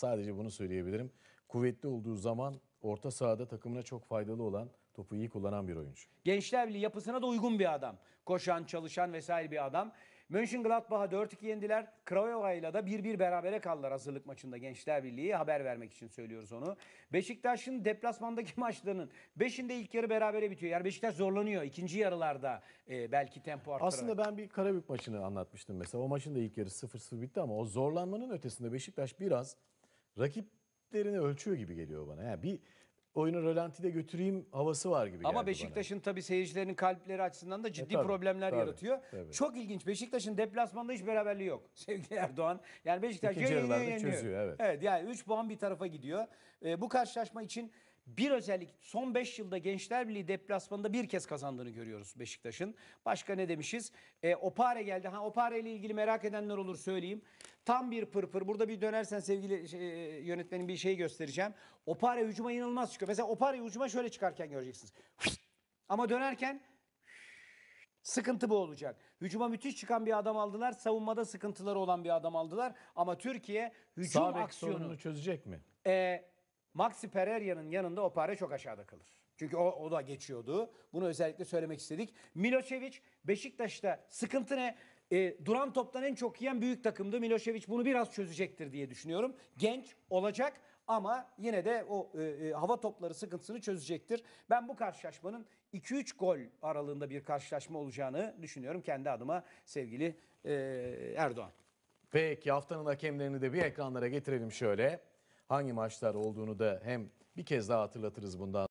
Sadece bunu söyleyebilirim. Kuvvetli olduğu zaman orta sahada takımına çok faydalı olan, topu iyi kullanan bir oyuncu. Gençler Birliği yapısına da uygun bir adam. Koşan, çalışan vesaire bir adam. Mönchengladbach'a 4-2 yendiler. Craiova'yla da 1-1 berabere kaldılar hazırlık maçında Gençler Birliği. Haber vermek için söylüyoruz onu. Beşiktaş'ın deplasmandaki maçlarının 5'inde ilk yarı berabere bitiyor. Yani Beşiktaş zorlanıyor. İkinci yarılarda e, belki tempo arttırarak. Aslında ben bir Karabük maçını anlatmıştım mesela. O maçın da ilk yarı 0-0 bitti ama o zorlanmanın ötesinde Beşiktaş biraz rakiplerini ölçüyor gibi geliyor bana. Yani bir oyunu rölantide götüreyim havası var gibi Ama. Beşiktaş'ın tabii seyircilerin kalpleri açısından da ciddi tabii, problemler tabii, yaratıyor. tabii. Çok ilginç. Beşiktaş'ın deplasmanda hiç beraberliği yok. Sevgili Erdoğan. Yani Beşiktaş İkinci yarılarda çözüyor, evet. Evet yani 3 puan bir tarafa gidiyor. Ee, bu karşılaşma için bir özellik son 5 yılda Gençler Birliği deplasmanında bir kez kazandığını görüyoruz Beşiktaş'ın. Başka ne demişiz? Ee, Opare geldi. Ha Opare ile ilgili merak edenler olur söyleyeyim. Tam bir pırpır. Burada bir dönersen sevgili şey, e, yönetmenim bir şey göstereceğim. Opare hücuma inanılmaz çıkıyor. Mesela Opare hücuma şöyle çıkarken göreceksiniz. Ama dönerken Sıkıntı bu olacak. Hücuma müthiş çıkan bir adam aldılar. Savunmada sıkıntıları olan bir adam aldılar. Ama Türkiye hücum Sağ aksiyonu. sorununu çözecek mi? E, Maxi Pereira'nın yanında o para çok aşağıda kalır. Çünkü o, o da geçiyordu. Bunu özellikle söylemek istedik. Milošević Beşiktaş'ta sıkıntı ne? E, duran toptan en çok yiyen büyük takımdı. Milošević bunu biraz çözecektir diye düşünüyorum. Genç olacak ama yine de o e, e, hava topları sıkıntısını çözecektir. Ben bu karşılaşmanın 2-3 gol aralığında bir karşılaşma olacağını düşünüyorum kendi adıma sevgili e, Erdoğan. Peki haftanın hakemlerini de bir ekranlara getirelim şöyle. Hangi maçlar olduğunu da hem bir kez daha hatırlatırız bundan